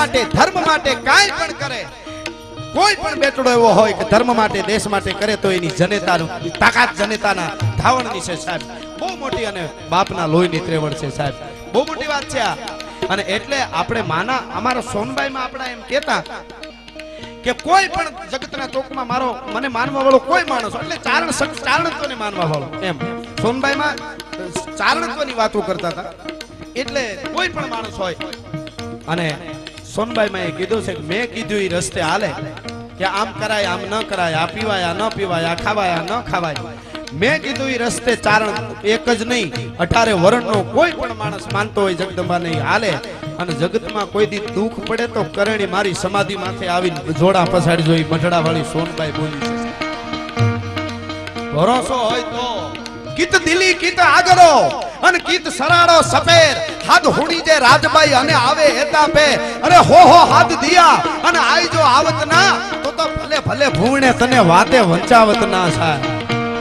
માટે, ધર્મ માટે કાંઈ પણ કરે, કોઈ પણ બેટડો એવો હોય કે ધર્મ માટે, દેશ માટે કરે તો એની જનેતાનું, તાકાત જનેતાના ધાવણની છે સાહેબ. બહુ મોટી અને બાપના લોહીની ત્રેવડ છે સાહેબ. બહુ મોટી વાત છે આ. અને એટલે આપણે માના, અમારા સોનબાઈમાં આપણા એમ કહેતા કે કોઈ પણ જગતના ચોકમાં મારો, મને માનવા વાળો કોઈ માણસ, એટલે ચારણ ચારણત્વને માનવા વાળો, એમ. સોનબાઈમાં ચારણત્વની વાતો કરતા હતા. એટલે કોઈ પણ માણસ હોય, અને સોનબાઈમાં એ કીધું છે મેં કીધું એ રસ્તે હાલે. કે આમ કરાય, આમ ન કરાય, આ પીવાય, આ ન પીવાય, આ ખાવાય, આ ન ખાવાય. મેં કીધું એ રસ્તે ચારણ એક જ નહીં અઢારે વરણનો કોઈ પણ માણસ માનતો હોય જગદંબા નહીં હાલે. અને જગતમાં કોઈ દી દુઃખ પડે તો કરણી મારી સમાધિ માથે આવી જોડા પછાડી જોઈ મઢડા વાળી સોનબાઈ બોલી છે. ભરોસો હોય તો કીત દિલી કીત આગરો, અને કીત સરાડો સફેર. હાથ હુડી જે રાજભાઈ અને આવે હેતા પે. અરે હો હો, હાથ દિયા અને આઈ જો આવત ના તો તો ભલે ભલે ભૂણે તને વાતે વંચાવત ના સાહેબ.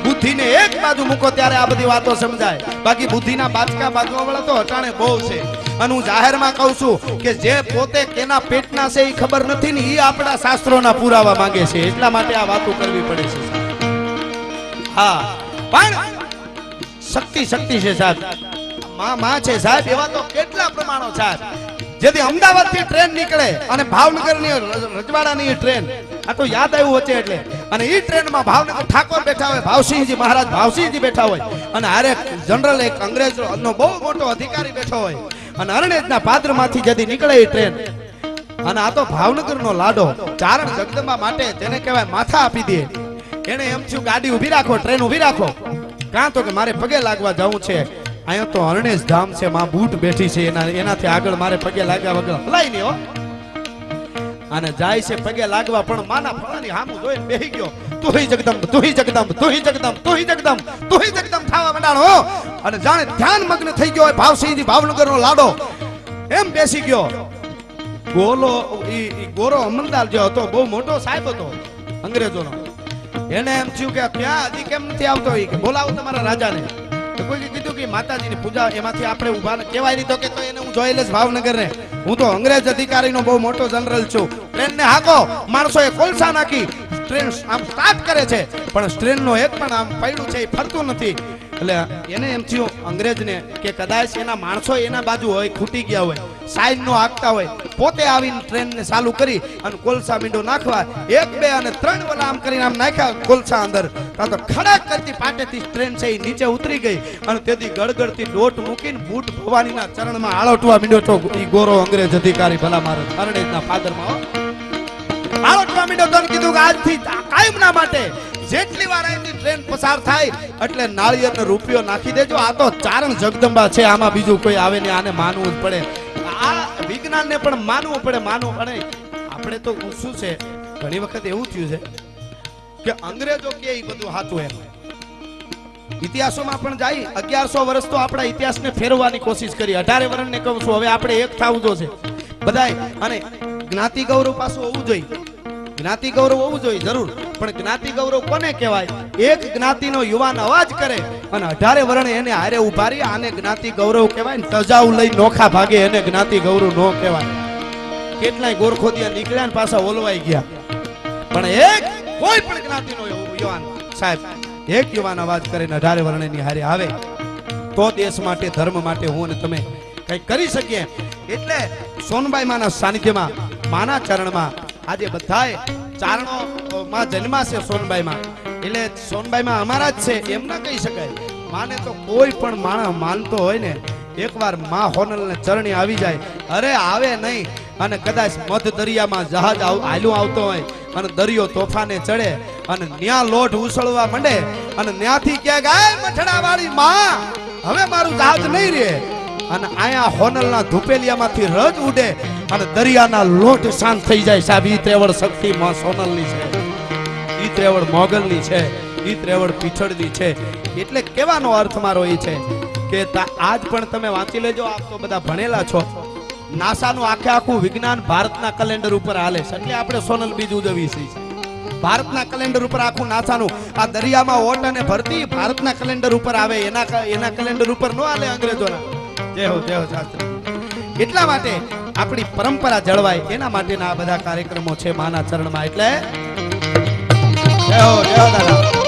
બુદ્ધિને એક બાજુ મૂકો ત્યારે આ બધી વાતો સમજાય. બાકી બુદ્ધિના બાચકા બાજવા તો હટાણે બહુ છે. અને હું જાહેરમાં કહું છું કે જે પોતે કેના પેટના છે એ ખબર નથી ને એ આપણા શાસ્ત્રોના પુરાવા માંગે છે. એટલા માટે આ વાતો કરવી પડે છે હા. પણ શક્તિ શક્તિ છે સાહેબ. માં માં છે સાહેબ, એવા તો કેટલા પ્રમાણો સાહેબ. જેથી અમદાવાદ ટ્રેન નીકળે અને ભાવનગરની રજવાડાની ટ્રેન આ યાદ આવ્યું વચ્ચે એટલે. અને એ ટ્રેનમાં ભાવનગર ઠાકોર બેઠા હોય, ભાવસિંહજી મહારાજ ભાવસિંહજી બેઠા હોય. અને હારે જનરલ એક અંગ્રેજ નો બહુ મોટો અધિકારી બેઠો હોય. અને અરણેજના પાત્રમાંથી જેથી નીકળે એ ટ્રેન અને આ તો ભાવનગર નો લાડો ચારણ જગદંબા માટે તેને કહેવાય માથા આપી દે. એને એમ થયું, ગાડી ઊભી રાખો ટ્રેન ઊભી રાખો. કાં તો કે, મારે પગે લાગવા જવું છે. અહીંયા તો અરણેશ ધામ છે, માં બૂટ બેઠી છે, એના એનાથી આગળ મારે પગે લાગ્યા વગર હલાય નહીં હો. અને જાય છે પગે લાગવા, પણ માના ફળાની હામું જોઈને બેહી ગયો. તુહી જગદંબ તુહી જગદંબ તુહી જગદંબ તુહી જગદંબ તુહી જગદંબ થાવા મંડાણો. અને જાણે ધ્યાન મગ્ન થઈ ગયો હોય ભાવસિંહજી ભાવનગરનો લાડો. એમ બેસી ગયો. ગોલો, ઈ ગોરો અમલદાર જે હતો, બહુ મોટો સાહેબ હતો, અંગ્રેજોનો. એને એમ થયું કે ત્યાં હજી કેમ નથી આવતો? કે બોલાવો તમારા રાજાને. તો કોઈ કીધું ન- ને અંગ્રેજ બહુ મોટો જનરલ છું. ટ્રેન ને હાકો. માણસોએ કોલસા નાખી. ટ્રેન આમ સ્ટાર્ટ કરે છે. પણ ટ્રેનનો એક પણ આમ પૈડું છે એ ફરતું નથી. એટલે એને એમ થયું અંગ્રેજને કે કદાચ એના માણસો એના બાજુ હોય, ખૂટી ગયા હોય. સાઈન નો આપતા હોય, પોતે આવીને ટ્રેન ને ચાલુ કરી અને કોલસા મીંડો નાખવા, એક, બે અને ત્રણ વલા આમ કરીને આમ નાખ્યા કોલસા અંદર. તો ખડક કરતી પાટેથી ટ્રેન છે એ નીચે ઉતરી ગઈ અને તેથી ગડગડતી દોટ મૂકીને બૂટ ભવાનીના ચરણમાં આળોટવા મીંડો તો એ ગોરો અંગ્રેજ અધિકારી ભલા મારે અરણેજના ફાધરમાં. આળોટવા મીંડો તો કીધું કે આજથી કાયમના માટે જેટલી વાર અહીંથી ટ્રેન પસાર થાય, એટલે નાળિયેરનો રૂપિયો નાખી દેજો. આ તો ચારણ જગદંબા છે, આમાં બીજું કોઈ આવે ને આને માનવું જ પડે. આ વિજ્ઞાનને પણ માનવું પડે માનવું પડે. આપણે તો શું છે, ઘણી વખત એવું થયું છે કે અંગ્રેજો કે એ બધું હાથું એમ. ઇતિહાસોમાં પણ જાય, અગિયારસો વર્ષ તો આપણા ઇતિહાસને ફેરવવાની કોશિશ કરી. અઢારે વર્ષને કહું છું, હવે આપણે એક થવું જોશે બધાય, અને જ્ઞાતિ ગૌરવ પાછું હોવું જોઈએ. જ્ઞાતિ ગૌરવ હોવું જોઈએ, જરૂર. પણ જ્ઞાતિ ગૌરવ કોને કહેવાય? એક જ્ઞાતિનો યુવાન અવાજ કરે અને અઢારે વર્ણ એને હારે ઊભા રહી આને જ્ઞાતિ ગૌરવ કહેવાય ને લઈ નોખા ભાગે એને જ્ઞાતિ ગૌરવ નો કહેવાય. કેટલાય ગોરખોદિયા નીકળ્યા ને પાછા ઓલવાઈ ગયા. પણ એક કોઈ પણ જ્ઞાતિનો યુવાન, સાહેબ, એક યુવાન અવાજ કરીને અઢારે વર્ણની હારે આવે. તો દેશ માટે, ધર્મ માટે હું અને તમે કંઈક કરી શકીએ. એટલે સોનબાઈ માના સાનિધ્યમાં, માના ચરણમાં આજે બધાય ચારણો માં જન્મા છે સોનબાઈમાં. એટલે સોનબાઈમાં અમારા જ છે, એમ ના કહી શકાય. માને તો કોઈ પણ માણસ માનતો હોય ને, એકવારમાં હોનલ ને ચરણી આવી જાય. અરે, આવે નહીં. અને કદાચ મધ દરિયામાં જહાજ આવ- આવતો હોય અને દરિયો તોફાને ચડે અને ન્યા લોટ ઉછળવા માંડે અને ન્યાથી ક્યાંક, આય મઠડા વાળી માં, હવે મારું જહાજ નહીં રે અને આયા હોનલના ધુપેલિયામાંથી રજ ઉડે અને દરિયાના લોટ શાંત થઈ જાય સાહેબ. ઈ ત્રેવડ શક્તિ માં સોનલની છે. ઈ ત્રેવડ મોગલની છે. ઈ ત્રેવડ પીછળની છે. એટલે કહેવાનો અર્થ મારો એ છે કે આજ પણ તમે વાંચી લેજો, આપ તો બધા ભણેલા છો. નાસાનું આખે આખું વિજ્ઞાન ભારતના કેલેન્ડર ઉપર હાલે છે. એટલે આપણે સોનલ બીજ ઉજવીએ છીએ ભારતના કેલેન્ડર ઉપર આખું નાસાનું, આ દરિયામાં ઓટ અને ભરતી ભારતના કેલેન્ડર ઉપર આવે. એના એના કેલેન્ડર ઉપર નો હાલે અંગ્રેજોના. જય હો જય હો શાસ્ત્રી. એટલા માટે આપણી પરંપરા જળવાય. એના માટેના આ બધા કાર્યક્રમો છે માના ચરણમાં. એટલે જય હો, જય દાદા.